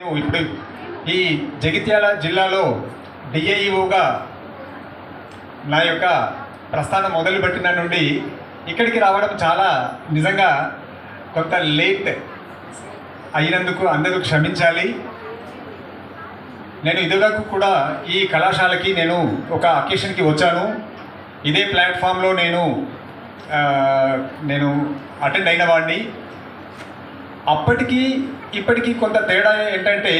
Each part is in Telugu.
ఇప్పుడు ఈ జగిత్యాల జిల్లాలో డిఐఓగా నా యొక్క ప్రస్థానం మొదలుపెట్టిన నుండి ఇక్కడికి రావడం చాలా నిజంగా కొంత లేట్ అయినందుకు అందరూ క్షమించాలి. నేను ఇదివరకు కూడా ఈ కళాశాలకి నేను ఒక అకేషన్కి వచ్చాను. ఇదే ప్లాట్ఫామ్లో నేను నేను అటెండ్ అయిన వాడిని. అప్పటికీ ఇప్పటికీ కొంత తేడా ఏంటంటే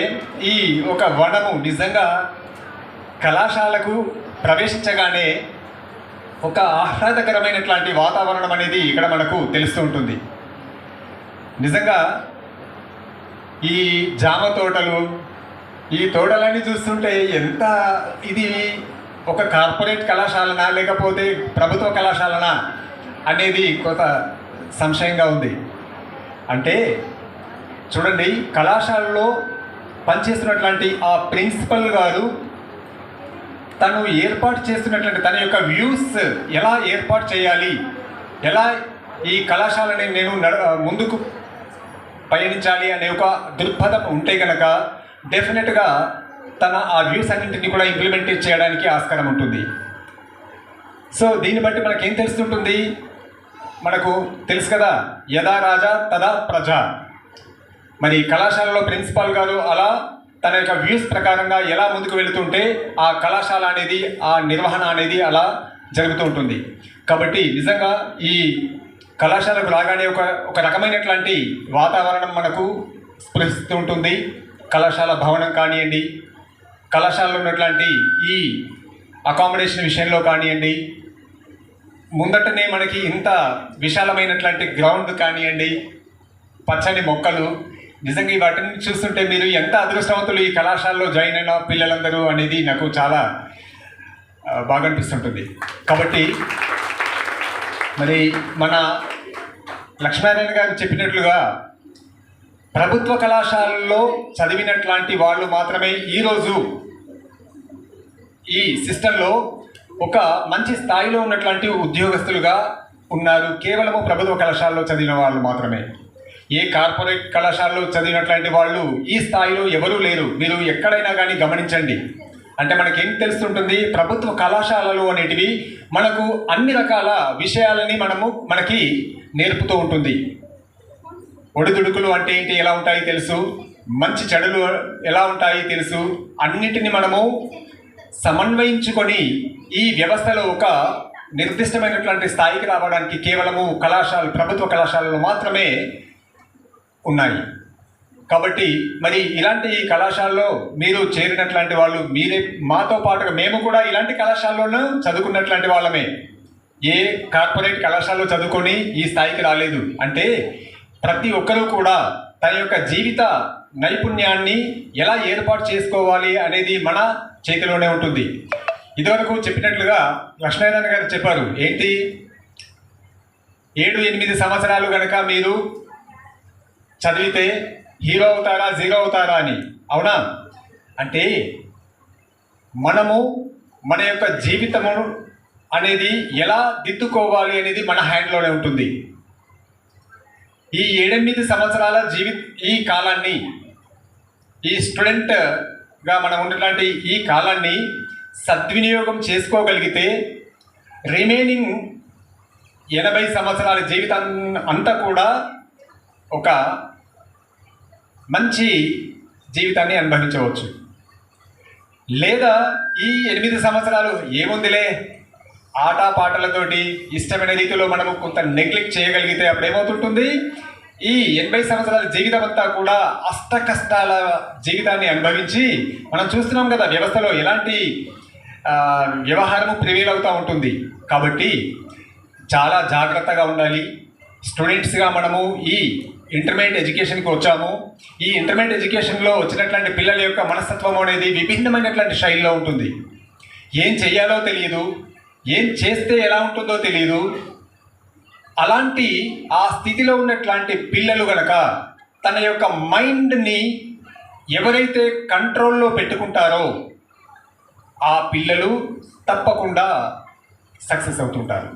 ఈ ఒక వనము నిజంగా కళాశాలకు ప్రవేశించగానే ఒక ఆహ్లాదకరమైనటువంటి వాతావరణం అనేది ఇక్కడ మనకు తెలుస్తూ ఉంటుంది. నిజంగా ఈ జామ తోటలు ఈ తోటలన్నీ చూస్తుంటే ఎంత ఇది ఒక కార్పొరేట్ కళాశాలనా లేకపోతే ప్రభుత్వ కళాశాలనా అనేది కొంత సంశయంగా ఉంది. అంటే చూడండి కళాశాలలో పనిచేస్తున్నటువంటి ఆ ప్రిన్సిపల్ గారు తను ఏర్పాటు చేస్తున్నటువంటి తన యొక్క వ్యూస్ ఎలా ఏర్పాటు చేయాలి? ఎలా ఈ కళాశాలని నేను నడ- ముందుకు పయనించాలి అనే ఒక దృక్పథం ఉంటే కనుక డెఫినెట్గా తన ఆ వ్యూస్ అన్నింటినీ కూడా ఇంప్లిమెంట్ చేయడానికి ఆస్కారం ఉంటుంది. సో దీన్ని బట్టి మనకేం తెలుస్తుంటుంది? మనకు తెలుసు కదా యథా రాజా తదా ప్రజ. మరి కళాశాలలో ప్రిన్సిపాల్ గారు అలా తన యొక్క వ్యూస్ ప్రకారంగా ఎలా ముందుకు వెళుతుంటే ఆ కళాశాల అనేది ఆ నిర్వహణ అనేది అలా జరుగుతూ ఉంటుంది. కాబట్టి నిజంగా ఈ కళాశాలకు రాగానే ఒక ఒక రకమైనటువంటి వాతావరణం మనకు స్పృశిస్తూ ఉంటుంది. కళాశాల భవనం కానివ్వండి కళాశాలలో ఉన్నటువంటి ఈ అకామిడేషన్ విషయంలో కానివ్వండి ముందటనే మనకి ఇంత విశాలమైనటువంటి గ్రౌండ్ కానివ్వండి పచ్చని మొక్కలు నిజంగా ఈ వాటిని చూస్తుంటే మీరు ఎంత అదృష్టవంతులు ఈ కళాశాలలో జాయిన్ అయిన పిల్లలందరూ అనేది నాకు చాలా బాగా అనిపిస్తుంటుంది కాబట్టి మరి మన లక్ష్మీనారాయణ గారు చెప్పినట్లుగా ప్రభుత్వ కళాశాలల్లో చదివినట్లాంటి వాళ్ళు మాత్రమే ఈరోజు ఈ సిస్టంలో ఒక మంచి స్థాయిలో ఉన్నటువంటి ఉద్యోగస్తులుగా ఉన్నారు. కేవలము ప్రభుత్వ కళాశాలలో చదివిన వాళ్ళు మాత్రమే. ఏ కార్పొరేట్ కళాశాలలో చదివినట్లాంటి వాళ్ళు ఈ స్థాయిలో ఎవరూ లేరు. మీరు ఎక్కడైనా కానీ గమనించండి. అంటే మనకేం తెలుస్తుంటుంది? ప్రభుత్వ కళాశాలలు అనేటివి మనకు అన్ని రకాల విషయాలని మనము మనకి నేర్పుతూ ఉంటుంది. ఒడిదుడుకులు అంటే ఏంటి? ఎలా ఉంటాయి తెలుసు? మంచి చెడులు ఎలా ఉంటాయి తెలుసు? అన్నిటిని మనము సమన్వయించుకొని ఈ వ్యవస్థలో ఒక నిర్దిష్టమైనటువంటి స్థాయికి రావడానికి కేవలము కళాశాల ప్రభుత్వ కళాశాలలో మాత్రమే ఉన్నాయి. కాబట్టి మరి ఇలాంటి ఈ కళాశాలలో మీరు చేరినట్లాంటి వాళ్ళు మీరే మాతో పాటుగా మేము కూడా ఇలాంటి కళాశాలలోనూ చదువుకున్నట్లాంటి వాళ్ళమే. ఏ కార్పొరేట్ కళాశాలలో చదువుకొని ఈ స్థాయికి రాలేదు. అంటే ప్రతి ఒక్కరూ కూడా తన యొక్క జీవిత నైపుణ్యాన్ని ఎలా ఏర్పాటు చేసుకోవాలి అనేది మన చేతిలోనే ఉంటుంది. ఇదివరకు చెప్పినట్లుగా లక్ష్మీనారాయణ గారు చెప్పారు ఏంటి? ఏడు ఎనిమిది సంవత్సరాలు కనుక మీరు చదివితే హీరో అవుతారా జీరో అవుతారా అని. అవునా? అంటే మనము మన యొక్క జీవితము అనేది ఎలా దిద్దుకోవాలి అనేది మన హ్యాండ్లోనే ఉంటుంది. ఈ ఏడెనిమిది సంవత్సరాల జీవి ఈ కాలాన్ని ఈ స్టూడెంట్గా మనం ఉన్నటువంటి ఈ కాలాన్ని సద్వినియోగం చేసుకోగలిగితే రిమైనింగ్ ఎనభై సంవత్సరాల జీవితం అంతా కూడా ఒక మంచి జీవితాన్ని అనుభవించవచ్చు. లేదా ఈ ఎనిమిది సంవత్సరాలు ఏముందిలే? ఆట పాటలతోటి ఇష్టమైన రీతిలో మనము కొంత నెగ్లెక్ట్ చేయగలిగితే అప్పుడు ఏమవుతుంటుంది? ఈ ఎనభై సంవత్సరాల జీవితం అంతా కూడా అష్ట కష్టాల జీవితాన్ని అనుభవించి మనం చూస్తున్నాం కదా వ్యవస్థలో ఎలాంటి వ్యవహారము ప్రివేల్ అవుతూ ఉంటుంది. కాబట్టి చాలా జాగ్రత్తగా ఉండాలి. స్టూడెంట్స్గా మనము ఈ ఇంటర్మీడియట్ ఎడ్యుకేషన్కి వచ్చాము. ఈ ఇంటర్మీడియట్ ఎడ్యుకేషన్లో వచ్చినటువంటి పిల్లల యొక్క మనస్తత్వం అనేది విభిన్నమైనటువంటి శైలిలో ఉంటుంది. ఏం చేయాలో తెలియదు ఏం చేస్తే ఎలా ఉంటుందో తెలియదు అలాంటి ఆ స్థితిలో ఉన్నట్లాంటి పిల్లలు గనక తన యొక్క మైండ్ని ఎవరైతే కంట్రోల్లో పెట్టుకుంటారో ఆ పిల్లలు తప్పకుండా సక్సెస్ అవుతుంటారు.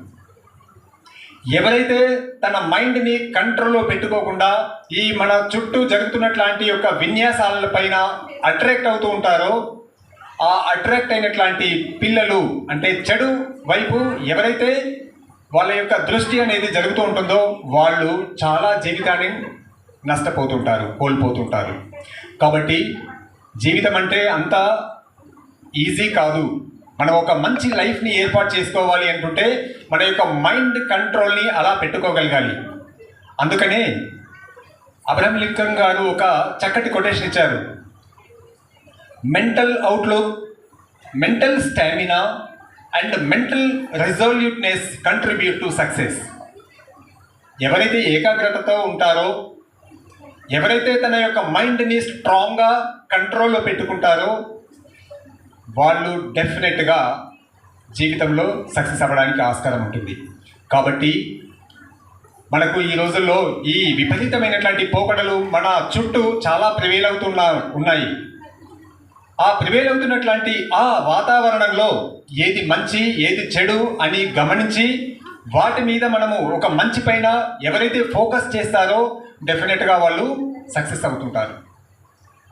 ఎవరైతే తన మైండ్ని కంట్రోల్లో పెట్టుకోకుండా ఈ మన చుట్టూ జరుగుతున్నట్లాంటి యొక్క విన్యాసాల పైన అట్రాక్ట్ అవుతూ ఉంటారో ఆ అట్రాక్ట్ అయినట్లాంటి పిల్లలు అంటే చెడు వైపు ఎవరైతే వాళ్ళ యొక్క దృష్టి అనేది జరుగుతూ ఉంటుందో వాళ్ళు చాలా జీవితాన్ని నష్టపోతుంటారు కోల్పోతుంటారు. కాబట్టి జీవితం అంటే అంత ఈజీ కాదు. మనం ఒక మంచి లైఫ్ని ఏర్పాటు చేసుకోవాలి అంటుంటే మన యొక్క మైండ్ కంట్రోల్ని అలా పెట్టుకోగలగాలి. అందుకనే అబ్రహం లింకన్ గారు ఒక చక్కటి కొటేషన్ ఇచ్చారు. Mental outlook mental stamina and mental resoluteness contribute to success ఎవరైతే ఏకాగ్రతతో ఉంటారో ఎవరైతే తన యొక్క మైండ్ని స్ట్రాంగ్గా కంట్రోల్లో పెట్టుకుంటారో వాళ్ళు డెఫినెట్గా జీవితంలో సక్సెస్ అవ్వడానికి ఆస్కారం ఉంటుంది. కాబట్టి మనకు ఈ రోజుల్లో ఈ విపరీతమైనటువంటి పోకడలు మన చుట్టూ చాలా ప్రివేల్ అవుతున్న ఉన్నాయి. ఆ ప్రివేల్ అవుతున్నటువంటి ఆ వాతావరణంలో ఏది మంచి ఏది చెడు అని గమనించి వాటి మీద మనము ఒక మంచి పైన ఎవరైతే ఫోకస్ చేస్తారో డెఫినెట్గా వాళ్ళు సక్సెస్ అవుతుంటారు.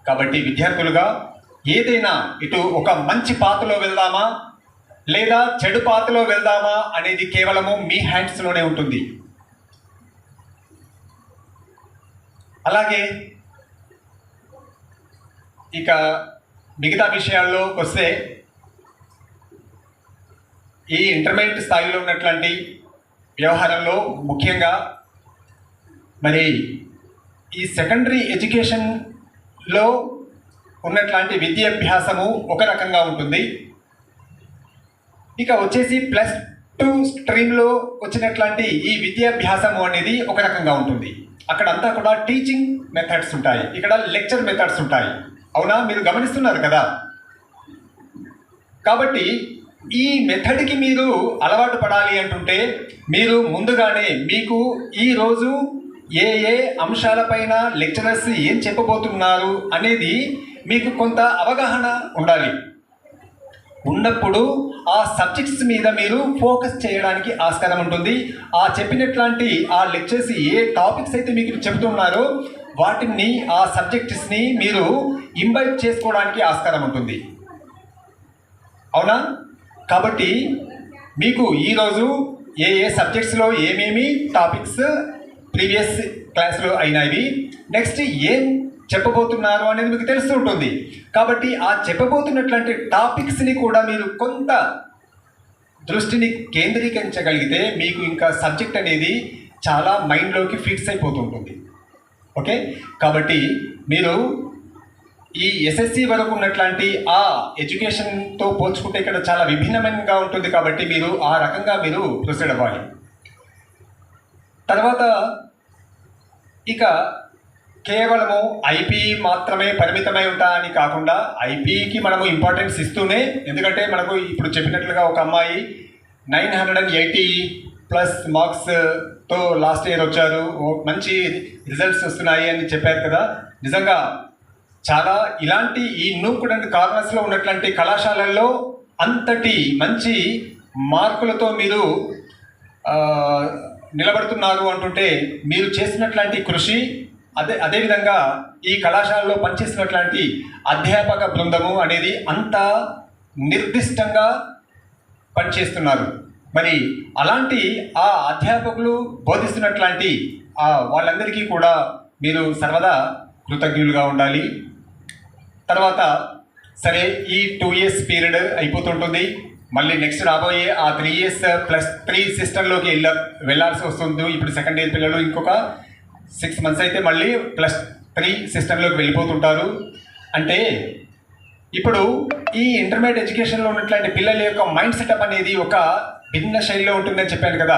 కాబట్టి విద్యార్థులుగా ఏదైనా ఇటు ఒక మంచి పాతలో వెళ్దామా? లేదా చెడు పాతలో వెళ్దామా అనేది కేవలము మీ హ్యాండ్స్లోనే ఉంటుంది. అలాగే ఇక మిగతా విషయాల్లో వస్తే ఈ ఇంటర్మీడియట్ స్థాయిలో ఉన్నటువంటి వ్యవహారంలో ముఖ్యంగా మరి ఈ సెకండరీ ఎడ్యుకేషన్లో ఉన్నట్లాంటి విద్యాభ్యాసము ఒక రకంగా ఉంటుంది. ఇక వచ్చేసి ప్లస్ టూ స్ట్రీమ్లో వచ్చినట్లాంటి ఈ విద్యాభ్యాసము అనేది ఒక రకంగా ఉంటుంది. అక్కడంతా కూడా టీచింగ్ మెథడ్స్ ఉంటాయి. ఇక్కడ లెక్చర్ మెథడ్స్ ఉంటాయి. అవునా? మీరు గమనిస్తున్నారు కదా? కాబట్టి ఈ మెథడ్కి మీరు అలవాటు పడాలి అంటుంటే మీరు ముందుగానే మీకు ఈ రోజు ఏ ఏ అంశాలపైన లెక్చరర్స్ ఏం చెప్పబోతున్నారు అనేది మీకు కొంత అవగాహన ఉండాలి. ఉన్నప్పుడు ఆ సబ్జెక్ట్స్ మీద మీరు ఫోకస్ చేయడానికి ఆస్కారం ఉంటుంది. ఆ చెప్పినట్లాంటి ఆ లెక్చర్స్ ఏ టాపిక్స్ అయితే మీకు చెబుతున్నారో వాటిని ఆ సబ్జెక్ట్స్ని మీరు ఇంబైట్ చేసుకోవడానికి ఆస్కారం ఉంటుంది. అవునా? కాబట్టి మీకు ఈరోజు ఏ ఏ సబ్జెక్ట్స్లో ఏమేమి టాపిక్స్ ప్రీవియస్ క్లాస్లో అయినవి నెక్స్ట్ ఏం చెప్పబోతున్నారు అనేది మీకు తెలుస్తూ ఉంటుంది. కాబట్టి ఆ చెప్పబోతున్నటువంటి టాపిక్స్ని కూడా మీరు కొంత దృష్టిని కేంద్రీకరించగలిగితే మీకు ఇంకా సబ్జెక్ట్ అనేది చాలా మైండ్లోకి ఫిక్స్ అయిపోతుంటుంది. ఓకే కాబట్టి మీరు ఈ ఎస్ఎస్సి వరకు ఉన్నట్లాంటి ఆ ఎడ్యుకేషన్తో పోల్చుకుంటే ఇక్కడ చాలా విభిన్నమైనగా ఉంటుంది కాబట్టి మీరు ఆ రకంగా మీరు ప్రొసీడ్ అవ్వాలి. తర్వాత ఇక కేవలము ఐపీ మాత్రమే పరిమితమై ఉంటా అని కాకుండా ఐపీకి మనము ఇంపార్టెన్స్ ఇస్తూనే ఎందుకంటే మనకు ఇప్పుడు చెప్పినట్లుగా ఒక అమ్మాయి nine hundred and eighty plus మార్క్స్తో last year వచ్చారు. ఓ మంచి రిజల్ట్స్ వస్తున్నాయి అని చెప్పారు కదా. నిజంగా చాలా ఇలాంటి ఈ నూకుడంటి కార్నర్స్లో ఉన్నటువంటి కళాశాలల్లో అంతటి మంచి మార్కులతో మీరు నిలబడుతున్నారు అంటుంటే మీరు చేసినట్లాంటి కృషి అదే అదేవిధంగా ఈ కళాశాలలో పనిచేస్తున్నటువంటి అధ్యాపక బృందము అనేది అంత నిర్దిష్టంగా పనిచేస్తున్నారు. మరి అలాంటి ఆ అధ్యాపకులు బోధిస్తున్నట్లాంటి వాళ్ళందరికీ కూడా మీరు సర్వదా కృతజ్ఞులుగా ఉండాలి. తర్వాత సరే ఈ టూ ఇయర్స్ పీరియడ్ అయిపోతుంటుంది. మళ్ళీ నెక్స్ట్ రాబోయే ఆ త్రీ ఇయర్స్ ప్లస్ త్రీ సిస్టంలోకి వెళ్ళ వెళ్ళాల్సి వస్తుంది. ఇప్పుడు సెకండ్ ఇయర్ పిల్లలు ఇంకొక సిక్స్ మంత్స్ అయితే మళ్ళీ ప్లస్ త్రీ సిస్టంలోకి వెళ్ళిపోతుంటారు. అంటే ఇప్పుడు ఈ ఇంటర్మీడియట్ ఎడ్యుకేషన్లో ఉన్నటువంటి పిల్లల యొక్క మైండ్ సెటప్ అనేది ఒక భిన్న శైలిలో ఉంటుందని చెప్పాను కదా.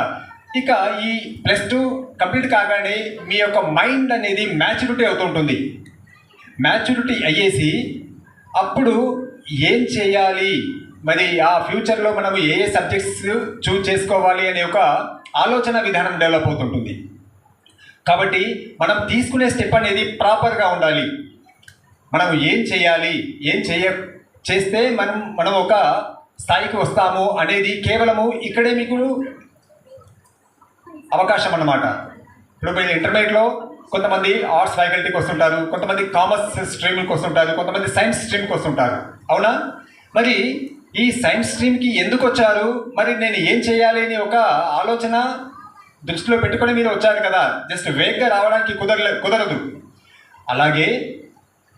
ఇక ఈ ప్లస్ టూ కంప్లీట్ కాగానే మీ యొక్క మైండ్ అనేది మ్యాచ్యూరిటీ అవుతుంటుంది. మ్యాచ్యూరిటీ అయ్యేసి అప్పుడు ఏం చేయాలి? మరి ఆ ఫ్యూచర్లో మనము ఏ ఏ సబ్జెక్ట్స్ చూజ్ చేసుకోవాలి అనే ఒక ఆలోచన విధానం డెవలప్ అవుతుంటుంది. కాబట్టి మనం తీసుకునే స్టెప్ అనేది ప్రాపర్గా ఉండాలి. మనం ఏం చేయాలి ఏం చేయ చేస్తే మనం మనం ఒక స్థాయికి వస్తాము అనేది కేవలము ఇక్కడే మీకు అవకాశం అన్నమాట. ఇప్పుడు మీరు ఇంటర్మీడియట్లో కొంతమంది ఆర్ట్స్ ఫ్యాకల్టీకి వస్తుంటారు కొంతమంది కామర్స్ స్ట్రీమ్కి వస్తుంటారు కొంతమంది సైన్స్ స్ట్రీమ్కి వస్తుంటారు. అవునా? మరి ఈ సైన్స్ స్ట్రీమ్కి ఎందుకు వచ్చారు? మరి నేను ఏం చేయాలి అని ఒక ఆలోచన దృష్టిలో పెట్టుకొని మీరు వచ్చారు కదా. జస్ట్ వేగ్గా రావడానికి కుదరలే కుదరదు. అలాగే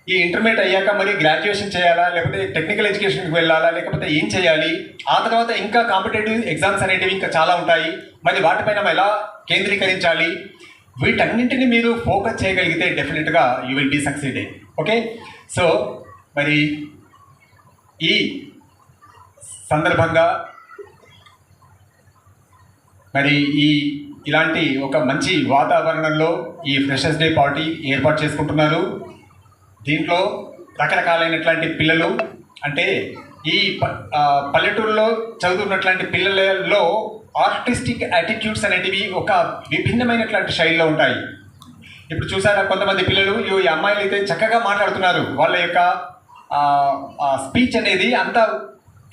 ఈ ఇంటర్మీడియట్ అయ్యాక మరి గ్రాడ్యుయేషన్ చేయాలా లేకపోతే టెక్నికల్ ఎడ్యుకేషన్కి వెళ్ళాలా లేకపోతే ఏం చేయాలి? ఆ తర్వాత ఇంకా కాంపిటేటివ్ ఎగ్జామ్స్ అనేటివి ఇంకా చాలా ఉంటాయి. మరి వాటిపైన ఎలా కేంద్రీకరించాలి? వీటన్నింటిని మీరు ఫోకస్ చేయగలిగితే డెఫినెట్గా you will be succeed okay so మరి ఈ సందర్భంగా మరి ఈ ఇలాంటి ఒక మంచి వాతావరణంలో ఈ ఫ్రెషర్స్ డే పార్టీ ఏర్పాటు చేసుకుంటున్నారు. దీంట్లో రకరకాలైనటువంటి పిల్లలు అంటే ఈ ప- పల్లెటూరులో చదువుతున్నటువంటి పిల్లలలో ఆర్టిస్టిక్ యాటిట్యూడ్స్ అనేటివి ఒక విభిన్నమైనటువంటి శైలిలో ఉంటాయి. ఇప్పుడు చూసారా కొంతమంది పిల్లలు ఈ అమ్మాయిలు అయితే చక్కగా మాట్లాడుతున్నారు. వాళ్ళ యొక్క స్పీచ్ అనేది అంత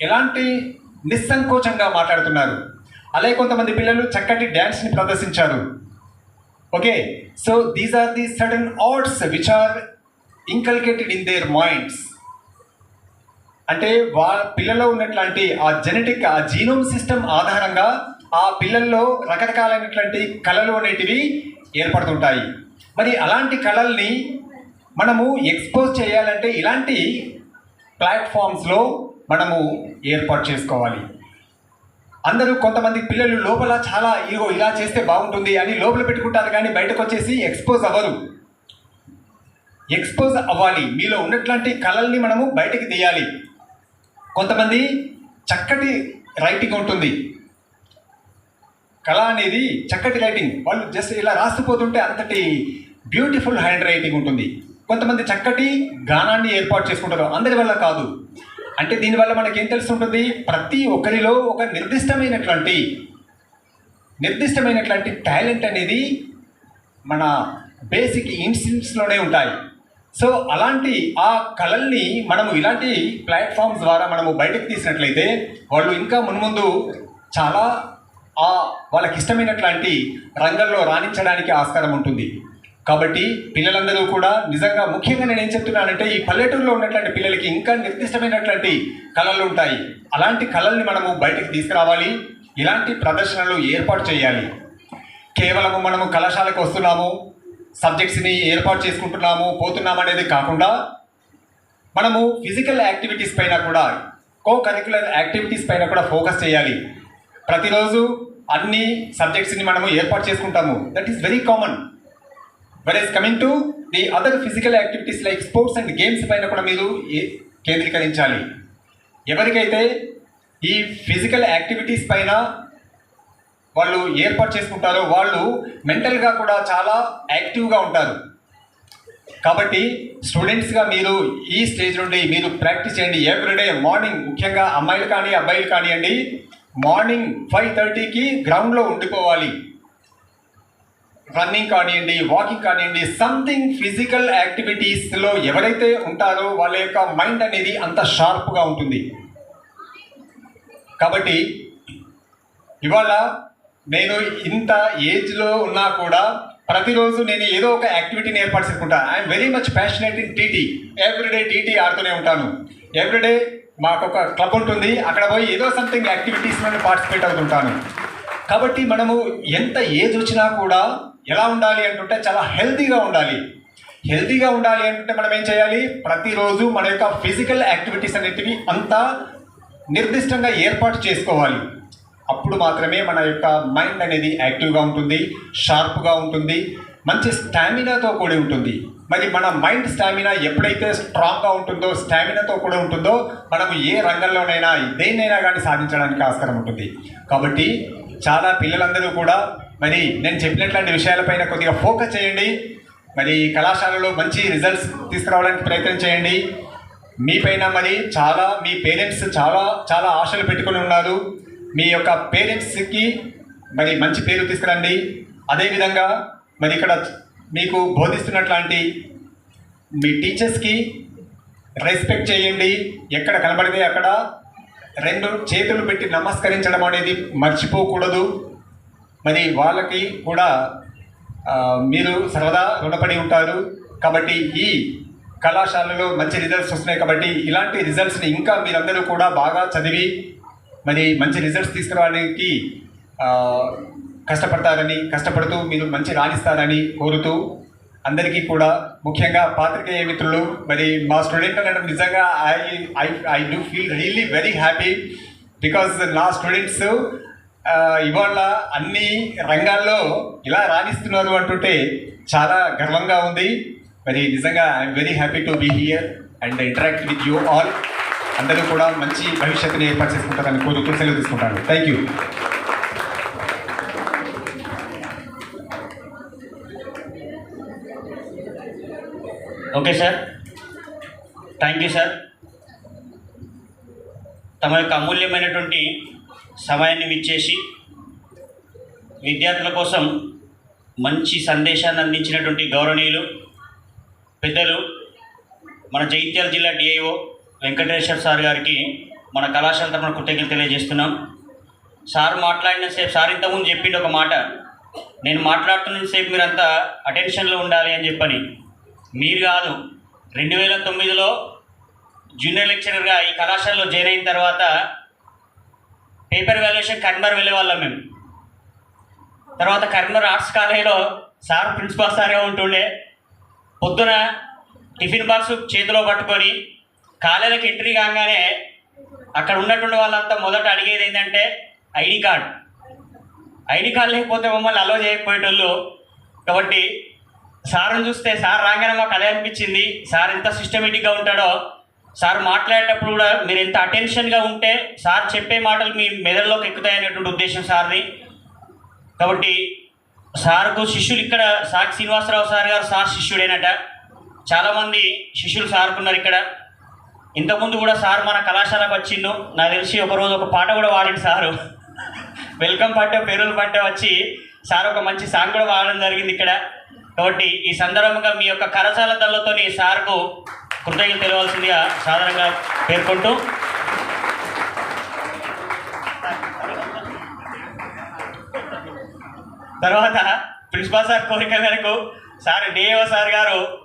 ఎలాంటి నిస్సంకోచంగా మాట్లాడుతున్నారు. అలాగే కొంతమంది పిల్లలు చక్కటి డ్యాన్స్ని ప్రదర్శించారు. Okay so these are the sudden arts which are inculcated in their minds అంటే వాళ్ళ పిల్లలో ఉన్నటువంటి ఆ జెనెటిక్ ఆ జీనోమ్ సిస్టమ్ ఆధారంగా ఆ పిల్లల్లో రకరకాలైనటువంటి కళలు అనేటివి ఏర్పడుతుంటాయి. మరి అలాంటి కళల్ని మనము ఎక్స్పోజ్ చేయాలంటే ఇలాంటి ప్లాట్ఫామ్స్లో మనము ఏర్పాటు చేసుకోవాలి. అందరూ కొంతమంది పిల్లలు లోపల చాలా ఇగో ఇలా చేస్తే బాగుంటుంది అని లోపల పెట్టుకుంటారు కానీ బయటకు వచ్చేసి ఎక్స్పోజ్ అవ్వరు. ఎక్స్పోజ్ అవ్వాలి. మీలో ఉన్నట్లాంటి కళల్ని మనము బయటకు తీయాలి. కొంతమంది చక్కటి రైటింగ్ ఉంటుంది. కళ అనేది చక్కటి రైటింగ్ వాళ్ళు జస్ట్ ఇలా రాసిపోతుంటే అంతటి బ్యూటిఫుల్ హ్యాండ్ రైటింగ్ ఉంటుంది. కొంతమంది చక్కటి గానాన్ని ఏర్పాటు చేసుకుంటారు. అందరి వల్ల కాదు. అంటే దీనివల్ల మనకి ఏం తెలుస్తుంటుంది? ప్రతి ఒక్కరిలో ఒక నిర్దిష్టమైనటువంటి నిర్దిష్టమైనటువంటి టాలెంట్ అనేది మన బేసిక్ ఇన్స్టిట్యూట్స్లోనే ఉంటాయి. సో అలాంటి ఆ కళల్ని మనము ఇలాంటి ప్లాట్ఫామ్స్ ద్వారా మనము బయటకు తీసినట్లయితే వాళ్ళు ఇంకా మున్ముందు చాలా ఆ వాళ్ళకి ఇష్టమైనటువంటి రంగంలో రాణించడానికి ఆస్కారం ఉంటుంది. కాబట్టి పిల్లలందరూ కూడా నిజంగా ముఖ్యంగా నేను ఏం చెప్తున్నానంటే ఈ పల్లెటూరులో ఉన్నటువంటి పిల్లలకి ఇంకా నిర్దిష్టమైనటువంటి కళలు ఉంటాయి. అలాంటి కళల్ని మనము బయటకు తీసుకురావాలి. ఇలాంటి ప్రదర్శనలు ఏర్పాటు చేయాలి. కేవలము మనము కళాశాలకు వస్తున్నాము సబ్జెక్ట్స్ని ఏర్పాటు చేసుకుంటున్నాము పోతున్నాము అనేది కాకుండా మనము ఫిజికల్ యాక్టివిటీస్ పైన కూడా కో కరికులర్ యాక్టివిటీస్ పైన కూడా ఫోకస్ చేయాలి. ప్రతిరోజు అన్ని సబ్జెక్ట్స్ని మనము ఏర్పాటు చేసుకుంటాము. That is very common varies coming to the other physical activities like sports and games పైన కూడా మీరు ఏ- కేంద్రీకరించాలి. ఎవరికైతే ఈ ఫిజికల్ యాక్టివిటీస్ పైన వాళ్ళు ఏర్పాటు చేసుకుంటారో వాళ్ళు మెంటల్గా కూడా చాలా యాక్టివ్గా ఉంటారు. కాబట్టి స్టూడెంట్స్గా మీరు ఈ స్టేజ్ నుండి మీరు ప్రాక్టీస్ చేయండి. ఎవ్రీడే మార్నింగ్ ముఖ్యంగా అమ్మాయిలు కానీ అబ్బాయిలు కానివ్వండి మార్నింగ్ ఫైవ్ థర్టీకి గ్రౌండ్లో ఉండిపోవాలి. రన్నింగ్ కానివ్వండి వాకింగ్ కానివ్వండి సంథింగ్ ఫిజికల్ యాక్టివిటీస్లో ఎవరైతే ఉంటారో వాళ్ళ యొక్క మైండ్ అనేది అంత షార్ప్గా ఉంటుంది. కాబట్టి ఇవాళ నేను ఇంత ఏజ్లో ఉన్నా కూడా ప్రతిరోజు నేను ఏదో ఒక యాక్టివిటీని ఏర్పాటు చేసుకుంటా. I'm very much passionate in TT every day TT ఆడుతూనే ఉంటాను. ఎవ్రీడే మాకు ఒక క్లబ్ ఉంటుంది. అక్కడ పోయి ఏదో సంథింగ్ యాక్టివిటీస్లో పార్టిసిపేట్ అవుతుంటాను. కాబట్టి మనము ఎంత ఏజ్ వచ్చినా కూడా ఎలా ఉండాలి అంటుంటే చాలా హెల్తీగా ఉండాలి. హెల్తీగా ఉండాలి అంటుంటే మనం ఏం చేయాలి? ప్రతిరోజు మన యొక్క ఫిజికల్ యాక్టివిటీస్ అనేటివి అంతా నిర్దిష్టంగా ఏర్పాటు చేసుకోవాలి. అప్పుడు మాత్రమే మన యొక్క మైండ్ అనేది యాక్టివ్గా ఉంటుంది షార్ప్గా ఉంటుంది మంచి స్టామినాతో కూడి ఉంటుంది. మరి మన మైండ్ స్టామినా ఎప్పుడైతే స్ట్రాంగ్గా ఉంటుందో స్టామినాతో కూడా ఉంటుందో మనం ఏ రంగంలోనైనా దేన్నైనా కానీ సాధించడానికి ఆస్కారం ఉంటుంది. కాబట్టి చాలా పిల్లలందరూ కూడా మరి నేను చెప్పినట్లాంటి విషయాలపైన కొద్దిగా ఫోకస్ చేయండి. మరి కళాశాలలో మంచి రిజల్ట్స్ తీసుకురావడానికి ప్రయత్నం చేయండి. మీపైన మరి చాలా మీ పేరెంట్స్ చాలా చాలా ఆశలు పెట్టుకొని ఉన్నారు. మీ యొక్క పేరెంట్స్కి మరి మంచి పేరు తీసుకురండి. అదేవిధంగా మరి ఇక్కడ మీకు బోధిస్తున్నట్లాంటి మీ టీచర్స్కి రెస్పెక్ట్ చేయండి. ఎక్కడ కనబడితే అక్కడ రెండు చేతులు పెట్టి నమస్కరించడం అనేది మర్చిపోకూడదు. మరి వాళ్ళకి కూడా మీరు సర్వదా రుణపడి ఉంటారు. కాబట్టి ఈ కళాశాలలో మంచి రిజల్ట్స్ వస్తున్నాయి. కాబట్టి ఇలాంటి రిజల్ట్స్ని ఇంకా మీరందరూ కూడా బాగా చదివి మరి మంచి రిజల్ట్స్ తీసుకురావడానికి కష్టపడతారని కష్టపడుతూ మీరు మంచి రాణిస్తారని కోరుతూ అందరికీ కూడా ముఖ్యంగా పాత్రికేయ మిత్రులు మరి మా స్టూడెంట్ అనడం నిజంగా I I I do feel really very happy because నా స్టూడెంట్స్ ఇవాళ అన్ని రంగాల్లో ఇలా రాణిస్తున్నారు అంటుంటే చాలా గర్వంగా ఉంది. మరి నిజంగా I'm very happy to be here and interact with you all అందరూ కూడా మంచి భవిష్యత్తుని ఏర్పాటు చేసుకుంటారని కోరుతూ సెలవు తీసుకుంటాను. Thank you okay sir thank you sir తమ యొక్క అమూల్యమైనటువంటి సమయాన్ని విచ్చేసి విద్యార్థుల కోసం మంచి సందేశాన్ని అందించినటువంటి గౌరవనీయులు పెద్దలు మన జగిత్యాల జిల్లా డిఐఓ వెంకటేశ్వర సార్ గారికి మన కళాశాల తరఫున కృతజ్ఞతలు తెలియజేస్తున్నాం. సార్ మాట్లాడిన సేపు సార్ ఇంతకుముందు చెప్పిండు ఒక మాట నేను మాట్లాడుతున్న సేపు మీరంతా అటెన్షన్లో ఉండాలి అని చెప్పని. మీరు కాదు రెండు వేల తొమ్మిదిలో జూనియర్ లెక్చరర్గా ఈ కళాశాలలో జాయిన్ అయిన తర్వాత పేపర్ వాల్యుయేషన్ కన్మర్ వెళ్ళేవాళ్ళం మేము. తర్వాత కన్మర్ ఆర్ట్స్ కాలేజీలో సార్ ప్రిన్సిపాల్ సారే ఉంటుండే. పొద్దున టిఫిన్ బాక్స్ చేతిలో పట్టుకొని కాలేజీకి ఎంట్రీ కాగానే అక్కడ ఉన్నటువంటి వాళ్ళంతా మొదట అడిగేది ఏంటంటే ఐడి కార్డ్. ఐడి కార్డు లేకపోతే మమ్మల్ని అలో చేయకపోయేటోళ్ళు. కాబట్టి సార్ని చూస్తే సార్ రాగానే మాకు అదే అనిపించింది. సార్ ఎంత సిస్టమేటిక్గా ఉంటాడో సార్ మాట్లాడేటప్పుడు కూడా మీరు ఎంత అటెన్షన్గా ఉంటే సార్ చెప్పే మాటలు మీ మెదడులోకి ఎక్కుతాయనేటువంటి ఉద్దేశం సార్ది. కాబట్టి సార్కు శిష్యులు ఇక్కడ సార్ శ్రీనివాసరావు సార్ గారు సార్ శిష్యుడేనట. చాలామంది శిష్యులు సార్కున్నారు ఇక్కడ. ఇంతకుముందు కూడా సార్ మన కళాశాలకు వచ్చిండు. నాకు తెలిసి ఒకరోజు ఒక పాట కూడా వాడిండు సారు. వెల్కమ్ పాట పేరుల పాట వచ్చి సార్ ఒక మంచి సాంగ్ కూడా వాడడం జరిగింది ఇక్కడ. కాబట్టి ఈ సందర్భంగా మీ యొక్క కరచాల దళ్ళతో సార్కు కృతజ్ఞత తెలవాల్సిందిగా సాధారణంగా పేర్కొంటూ. తర్వాత ప్రిన్సిపాల్ సార్ కోరిక మేరకు సార్ డిఏఓ సార్ గారు